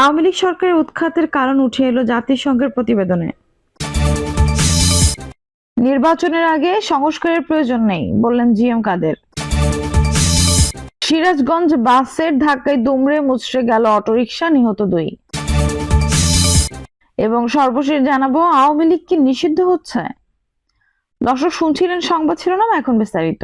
আওয়ামী লীগ সরকারের উৎখাতের কারণ উঠে এলো জাতিসংঘের প্রতিবেদনে। নির্বাচনের আগে সংস্কারের প্রয়োজন নেই, বললেন জি এম কাদের। সিরাজগঞ্জ বাসের ধাক্কায় দুমড়ে মুচড়ে গেল অটোরিকশা, নিহত দুই। এবং সর্বশেষ জানাব, আওয়ামী লীগ কি নিষিদ্ধ হচ্ছে? দর্শক, শুনছিলেন সংবাদ শিরোনাম, এখন বিস্তারিত।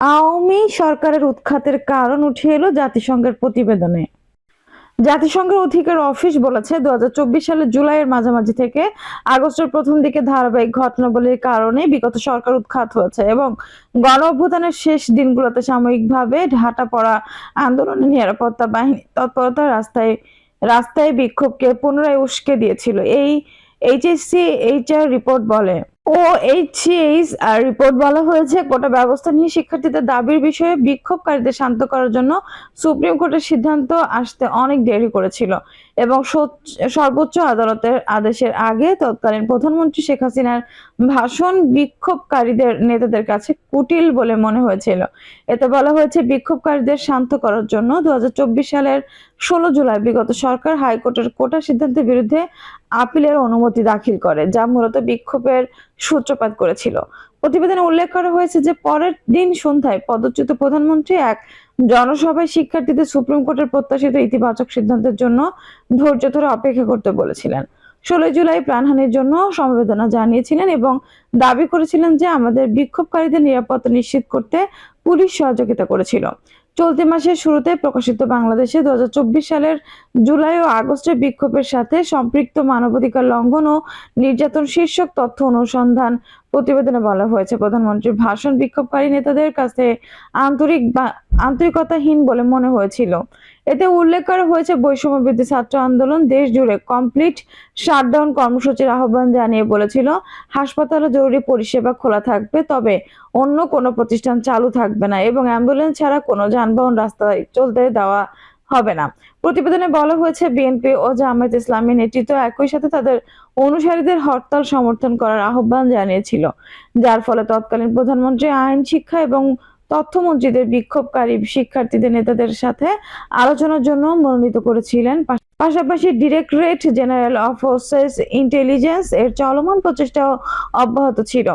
আওয়ামী সরকারের উৎখাতের কারণ উঠে এলো জাতিসংঘের প্রতিবেদনে। জাতিসংঘের অধিকার অফিস বলেছে দুই হাজার চব্বিশ সালের জুলাইয়ের মাঝামাঝি থেকে আগস্টের প্রথম দিকে ধারাবাহিক ঘটনাবলীর কারণে বিগত সরকার উৎখাত হয়েছে এবং গণ অভ্যুত্থানের শেষ দিনগুলোতে সাময়িকভাবে ঢাটা পড়া আন্দোলনের নিরাপত্তা বাহিনী তৎপরতা রাস্তায় রাস্তায় বিক্ষোভকে পুনরায় উস্কে দিয়েছিল। এই এইচএসসি এইচআর রিপোর্ট বলে ও এইচএইচ আর রিপোর্ট বলা হয়েছে কোটা ব্যবস্থা নিয়ে শিক্ষার্থীদের দাবির বিষয়ে বিক্ষোভকারীদের শান্ত করার জন্য সুপ্রিম কোর্টের সিদ্ধান্ত আসতে অনেক দেরি করেছিল। এবং সর্বোচ্চ আদালতের আদেশের আগে তৎকালীন প্রধানমন্ত্রী শেখ হাসিনার ভাষণ বিক্ষোভকারীদের নেতাদের কাছে কুটিল বলে মনে হয়েছিল। এতে বলা হয়েছে, বিক্ষোভকারীদের শান্ত করার জন্য দু সালের ষোলো জুলাই বিগত সরকার হাইকোর্টের কোটা সিদ্ধান্তের বিরুদ্ধে আপিলের অনুমতি দাখিল করে, যা মূলত বিক্ষোভের সূত্রপাত করেছিল। প্রতিবেদনে উল্লেখ করা হয়েছে যে, পরের দিন সন্ধ্যায় পদচ্যুত প্রধানমন্ত্রী এক জনসভায় শিক্ষার্থীদের সুপ্রিম কোর্টের প্রত্যাশিত ইতিবাচক সিদ্ধান্তের জন্য ধৈর্য ধরে অপেক্ষা করতে বলেছিলেন। ষোলো জুলাই প্রাণহানির জন্য সমবেদনা জানিয়েছিলেন এবং দাবি করেছিলেন যে আমাদের বিক্ষোভকারীদের নিরাপত্তা নিশ্চিত করতে পুলিশ সহযোগিতা করেছিল। চলতি মাসের শুরুতে প্রকাশিত বাংলাদেশে দু হাজার চব্বিশ সালের জুলাই ও আগস্টের বিক্ষোভের সাথে সম্পৃক্ত মানবাধিকার লঙ্ঘন ও নির্যাতন শীর্ষক তথ্য অনুসন্ধান প্রতিবেদনে বলা হয়েছে। প্রধানমন্ত্রীর ভাষণ বিক্ষোভকারী নেতাদের কাছে আন্তরিক আন্তরিকতাহীন বলে মনে হয়েছিল। এতে উল্লেখ করা হয়েছে বৈষম্য বিরোধী ছাত্র আন্দোলন, দেশ জুড়ে কমপ্লিট শাটডাউন কর্মসূচির আহ্বান জানিয়ে বলেছিল, হাসপাতালে জরুরি পরিষেবা খোলা থাকবে, তবে অন্য কোনো প্রতিষ্ঠান চালু থাকবে না এবং অ্যাম্বুলেন্স ছাড়া কোনো যানবাহন রাস্তায় চলতে দেওয়া হবে না। প্রতিবেদনে বলা হয়েছে বিএনপি ও জামায়াত ইসলামী নেতৃত্ব একই সাথে তাদের অনুসারীদের হরতাল সমর্থন করার আহ্বান জানিয়েছিল, যার ফলে তৎকালীন প্রধানমন্ত্রী আইন, শিক্ষা এবং তথ্যমন্ত্রীদের বিক্ষোভকারী শিক্ষার্থীদের নেতাদের সাথে আলোচনার জন্য মনোনীত করেছিলেন। পাশাপাশি directorate general of forces intelligence এর চলমান প্রচেষ্টাও অব্যাহত ছিল।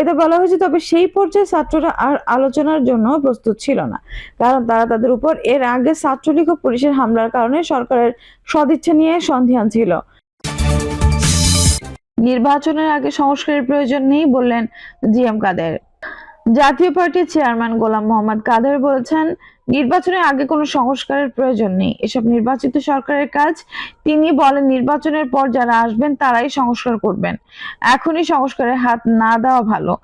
এতে বলা হয়েছে, তবে সেই পর্যায়ে ছাত্ররা আর আলোচনার জন্য প্রস্তুত ছিল না, কারণ তারা তাদের উপর এর আগে ছাত্রলীগ ও পুলিশের হামলার কারণে সরকারের সদিচ্ছা নিয়ে সন্ধিহান ছিল। নির্বাচনের আগে সংস্কারের প্রয়োজন নেই বললেন জি এম কাদের। জাতীয় পার্টির চেয়ারম্যান গোলাম মোহাম্মদ কাদের বলেছেন নির্বাচনের আগে কোনো সংস্কারের প্রয়োজন নেই। এসব নির্বাচিত সরকারের কাজ, তিনি বলেন নির্বাচনের পর যারা আসবেন তারাই সংস্কার করবেন। এখনই সংস্কারের হাত না দেওয়া ভালো।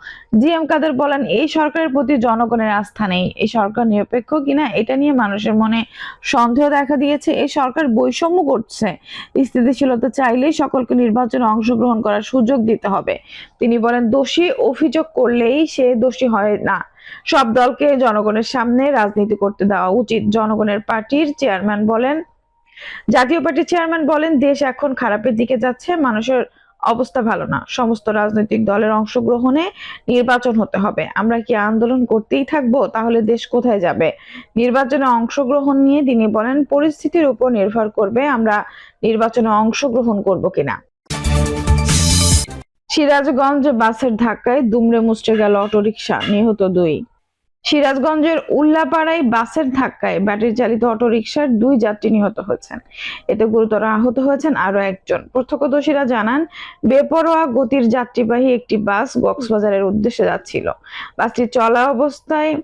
জি এম কাদের বলেন, এই সরকারের প্রতি জনগণের আস্থা নেই। এই সরকার নিরপেক্ষ কিনা এটা নিয়ে মানুষের মনে সন্দেহ দেখা দিয়েছে। এই সরকার বৈষম্য করছে। স্থিতিশীলতা চাইলেই সকলকে নির্বাচনে অংশগ্রহণ করার সুযোগ দিতে হবে। তিনি বলেন, দোষী অভিযোগ করলেই সে দোষী হয় না। সব দলকে জনগণের সামনে রাজনীতি করতে দেওয়া উচিত। জনগণের পার্টির চেয়ারম্যান বলেন, জাতীয় পার্টির চেয়ারম্যান বলেন, দেশ এখন খারাপের দিকে যাচ্ছে, মানুষের অবস্থা ভালো না। সমস্ত রাজনৈতিক দলের অংশগ্রহণে নির্বাচন হতে হবে। আমরা কি আন্দোলন করতেই থাকব? তাহলে দেশ কোথায় যাবে? নির্বাচনে অংশগ্রহণ নিয়ে তিনি বলেন, পরিস্থিতির উপর নির্ভর করবে আমরা নির্বাচনে অংশগ্রহণ করব কিনা। সিরাজগঞ্জ বাসের ধাক্কায় দুমড়ে মুচড়ে গেল অটোরিকশা, নিহত দুই। সিরাজগঞ্জের উল্লাপাড়ায় বাসের ধাক্কায় ব্যাটারি চালিত অটোরিকশার দুই যাত্রী নিহত হয়েছেন। এতে গুরুতর আহত হয়েছেন আরও একজন। প্রত্যক্ষদর্শীরা জানান, বেপরোয়া গতির যাত্রীবাহী একটি বাস কক্সবাজারের উদ্দেশ্যে যাচ্ছিল। বাসটি চলা অবস্থায়,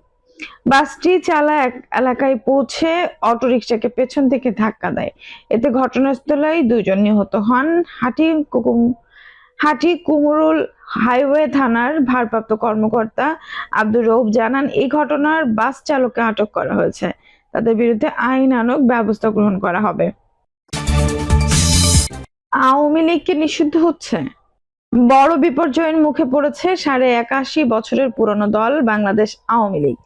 বাসটি চালা এক- এলাকায় পৌঁছে অটোরিকশাকে পেছন থেকে ধাক্কা দেয়। এতে ঘটনাস্থলেই দুইজন নিহত হন। হাটি কুকুম হাটি কুমরুল হাইওয়ে থানার ভারপ্রাপ্ত কর্মকর্তা আব্দুর রৌফ জানান, এই ঘটনার বাস চালককে আটক করা হয়েছে। তাদের বিরুদ্ধে আইনানুগ ব্যবস্থা গ্রহণ করা হবে। আওয়ামী লীগ কি নিষিদ্ধ হচ্ছে? বড় বিপর্যয়ের মুখে পড়েছে সাড়ে একাশি বছরের পুরনো দল বাংলাদেশ আওয়ামী লীগ।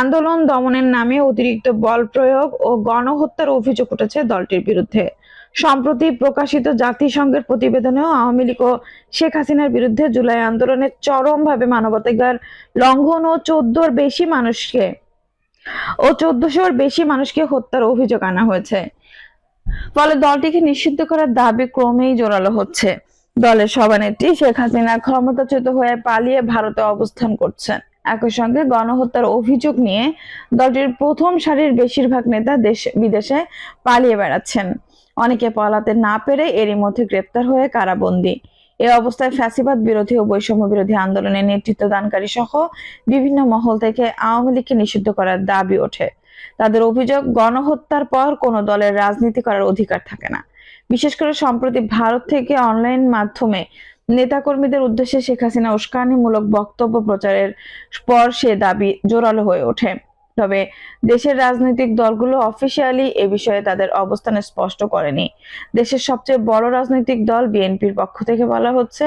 আন্দোলন দমনের নামে অতিরিক্ত বল প্রয়োগ ও গণহত্যার অভিযোগ উঠেছে দলটির বিরুদ্ধে। সম্প্রতি প্রকাশিত জাতিসংঘের প্রতিবেদনেও আওয়ামী লীগ ও শেখ হাসিনার বিরুদ্ধে জুলাই আন্দোলনের চরমভাবে মানবাধিকার লঙ্ঘন ও চোদ্দোর বেশি মানুষকে ও চোদ্দশোর বেশি মানুষকে হত্যার অভিযোগ আনা হয়েছে। ফলে দলটিকে নিষিদ্ধ করার দাবি ক্রমেই জোরালো হচ্ছে। দলের সভানেত্রী শেখ হাসিনা ক্ষমতাচ্যুত হয়ে পালিয়ে ভারতে অবস্থান করছেন। একই সঙ্গে গণহত্যার অভিযোগ নিয়ে দলটির প্রথম সারির বেশিরভাগ নেতা দেশ বিদেশে পালিয়ে বেড়াচ্ছেন। অনেকে পালাতে না পেরে এরই মধ্যে গ্রেপ্তার হয়ে কারাবন্দী। এ অবস্থায় ফ্যাসিবাদ বিরোধী ও বৈষম্য বিরোধী আন্দোলনে নেতৃত্ব দানকারী সহ বিভিন্ন মহল থেকে আওয়ামী লীগকে নিষিদ্ধ করার দাবি ওঠে। তাদের অভিযোগ, গণহত্যার পর কোনো দলের রাজনীতি করার অধিকার থাকে না। বিশেষ করে সম্প্রতি ভারত থেকে অনলাইন মাধ্যমে নেতাকর্মীদের উদ্দেশ্যে শেখ হাসিনা উস্কানিমূলক বক্তব্য প্রচারের পর সে দাবি জোরালো হয়ে ওঠে। তবে দেশের রাজনৈতিক দলগুলো অফিসিয়ালি এ বিষয়ে তাদের অবস্থান স্পষ্ট করেনি। দেশের সবচেয়ে বড় রাজনৈতিক দল বিএনপির পক্ষ থেকে বলা হচ্ছে,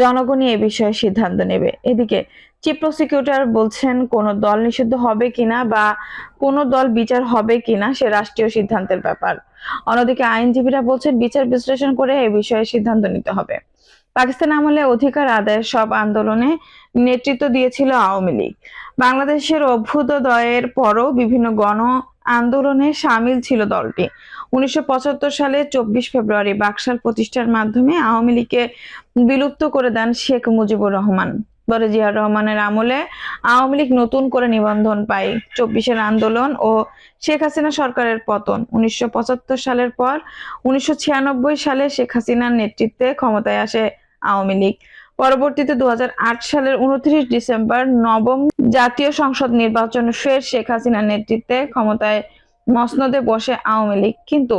জনগণই এ বিষয়ে সিদ্ধান্ত নেবে। এদিকে চিফ প্রসিকিউটর বলছেন, কোন দল নিষিদ্ধ হবে কিনা বা কোন দল বিচার হবে কিনা সে রাষ্ট্রীয় সিদ্ধান্তের ব্যাপার। অন্যদিকে আইনজীবীরা বলছেন, বিচার বিশ্লেষণ করে এ বিষয়ে সিদ্ধান্ত নিতে হবে। পাকিস্তান আমলে অধিকার আদায়ের সব আন্দোলনে নেতৃত্ব দিয়েছিল আওয়ামী লীগ। বাংলাদেশের অভ্যুদয়ের পরও বিভিন্ন গণ আন্দোলনে সামিল ছিল দলটি। উনিশশো পঁচাত্তর সালে চব্বিশ ফেব্রুয়ারি বাকশাল প্রতিষ্ঠার মাধ্যমে আওয়ামী লীগকে বিলুপ্ত করে দেন শেখ মুজিবুর রহমান। পরে রহমানের আমলে আওয়ামী লীগ নতুন করে নিবন্ধন পায় চব্বিশের আন্দোলন ও শেখ হাসিনা সরকারের পতন। উনিশশো পঁচাত্তর সালের পর উনিশশো ছিয়ানব্বই সালে শেখ হাসিনার নেতৃত্বে ক্ষমতায় আসে আওয়ামী লীগ। পরবর্তীতে দু সালের উনত্রিশ ডিসেম্বর নবম জাতীয় সংসদ নির্বাচন ফের শেখ হাসিনার নেতৃত্বে ক্ষমতায় মসনদে বসে আওয়ামী লীগ। কিন্তু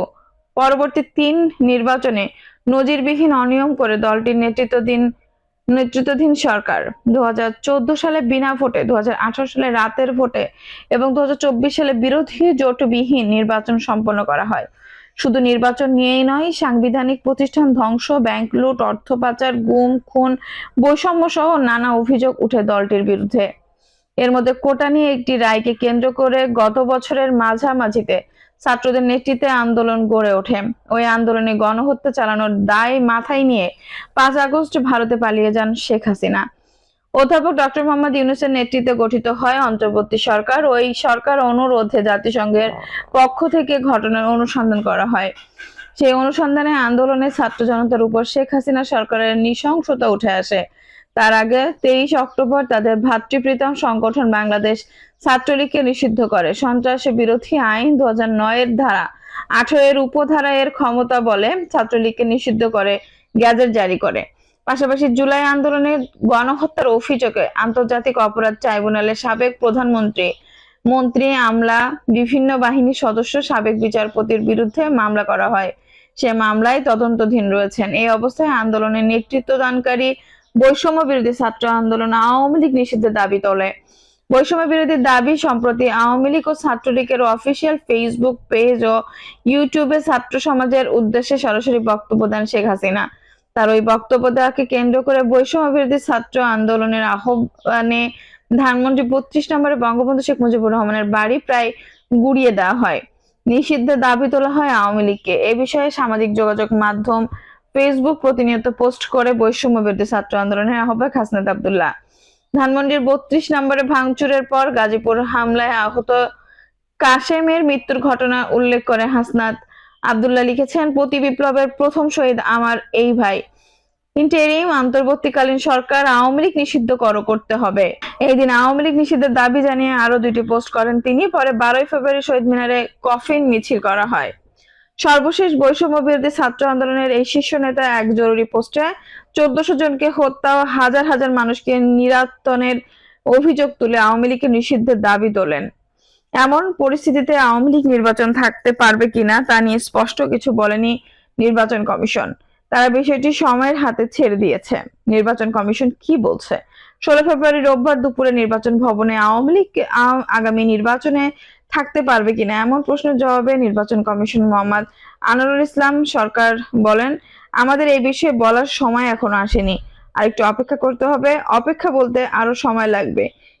পরবর্তী তিন নির্বাচনে নজিরবিহীন অনিয়ম করে দলটির নেতৃত্বাধীন নেতৃত্বাধীন সরকার। দু হাজার চোদ্দ সালে বিনা ভোটে দু হাজার আঠারো সালে রাতের ভোটে এবং দু হাজার চব্বিশ সালে বিরোধী জোটবিহীন নির্বাচন সম্পন্ন করা হয়। শুধু নির্বাচন নিয়েই নয়, সাংবিধানিক প্রতিষ্ঠান ধ্বংস, ব্যাংক লুট, অর্থ পাচার, গুম, খুন, বৈষম্য সহ নানা অভিযোগ উঠে দলটির বিরুদ্ধে। এর মধ্যে কোটা নিয়ে একটি রায়কে কেন্দ্র করে গত বছরের মাঝামাঝিতে ছাত্রদের নেতৃত্বে আন্দোলন গড়ে ওঠে। ওই আন্দোলনে গণহত্যা চালানোর দায় মাথায় নিয়ে পাঁচ আগস্ট ভারতে পালিয়ে যান শেখ হাসিনা। অধ্যাপক ডক্টর মোহাম্মদ ইউনুসের নেতৃত্বে গঠিত হয় অন্তর্বর্তী সরকার। ওই সরকার অনুরোধে জাতিসংঘের পক্ষ থেকে ঘটনার অনুসন্ধান করা হয়। সেই অনুসন্ধানে আন্দোলনে ছাত্র জনতার উপর শেখ হাসিনা সরকারের নৃশংসতা উঠে আসে। তার আগে তেইশ অক্টোবর তাদের ভাতৃপ্রীতম সংগঠন বাংলাদেশ ছাত্রলীগকে নিষিদ্ধ করে। সন্ত্রাসী বিরোধী আইন দু এর ধারা আঠারো এর উপধারা এর ক্ষমতা বলে ছাত্রলীগকে নিষিদ্ধ করে, গ্যাজেট জারি করে। পাশাপাশি জুলাই আন্দোলনে গণহত্যার অভিযোগে আন্তর্জাতিক অপরাধ ট্রাইব্যুনালের সাবেক প্রধানমন্ত্রী মন্ত্রী আমলা, বিভিন্ন বাহিনীর সদস্য, সাবেক বিচারপতির বিরুদ্ধে মামলা করা হয়। সে মামলায় তদন্তধীন রয়েছেন। এই অবস্থায় আন্দোলনের নেতৃত্ব দানকারী বৈষম্য বিরোধী ছাত্র আন্দোলন আওয়ামী লীগ নিষিদ্ধের দাবি তোলে। বৈষম্য বিরোধী দাবি সম্প্রতি আওয়ামী লীগ ও ছাত্রলীগের অফিসিয়াল ফেসবুক পেজ ও ইউটিউবে ছাত্র সমাজের উদ্দেশ্যে সরাসরি বক্তব্য দেন শেখ হাসিনা। তার ওই বক্তব্য দেওয়াকে কেন্দ্র করে বৈষম্য বিরোধী ছাত্র আন্দোলনের আহ্বানে ধানমন্ডি বত্রিশ নম্বরে বঙ্গবন্ধু শেখ মুজিবুর রহমানের বাড়ি প্রায় গুড়িয়ে দেওয়া হয়। নিষিদ্ধের দাবি তোলা হয় আওয়ামী লীগকে। এ বিষয়ে সামাজিক যোগাযোগ মাধ্যম ফেসবুক প্রতিনিয়ত পোস্ট করে বৈষম্য বিরোধী ছাত্র আন্দোলনের আহ্বায়ক হাসনাত আবদুল্লাহ। ধানমন্ডির বত্রিশ নম্বরে ভাঙচুরের পর গাজীপুর হামলায় আহত কাশেমের মৃত্যুর ঘটনা উল্লেখ করে হাসনাত আবদুল্লাহ লিখেছেন, প্রতি বিপ্লবের প্রথম শহীদ আমার এই ভাই। ইন্টারিম অন্তর্বর্তীকালীন সরকার আওয়ামী লীগ নিষিদ্ধ করো করতে হবে। এই দিন আওয়ামী লীগ নিষিদ্ধের দাবি জানিয়ে আরও দুইটি পোস্ট করেন তিনি, পরে বারোই ফেব্রুয়ারি শহীদ মিনারে কফিন মিছিল করা হয়। সর্বশেষ বৈষম্য বিরোধী ছাত্র আন্দোলনের এই শীর্ষ নেতা এক জরুরি পোস্টে চোদ্দশো জনকে হত্যা ও হাজার হাজার মানুষকে নিরাতনের অভিযোগ তুলে আওয়ামী লীগের নিষিদ্ধের দাবি তোলেন। এমন পরিস্থিতিতে আওয়ামী লীগ নির্বাচন থাকতে পারবে কিনা তা নিয়ে স্পষ্ট কিছু বলেনি নির্বাচন কমিশন। তারা বিষয়টি সময়ের হাতে ছেড়ে দিয়েছে। নির্বাচন কমিশন কি বলছে? ষোলো ফেব্রুয়ারি রোববার দুপুরে নির্বাচন ভবনে আওয়ামী লীগ আগামী নির্বাচনে থাকতে পারবে কিনা এমন প্রশ্নের জবাবে নির্বাচন কমিশন মোহাম্মদ আনোয়ারুল ইসলাম সরকার বলেন, আমাদের এই বিষয়ে বলার সময় এখনও আসেনি। আর একটু অপেক্ষা করতে হবে। অপেক্ষা বলতে আরও সময় লাগবে।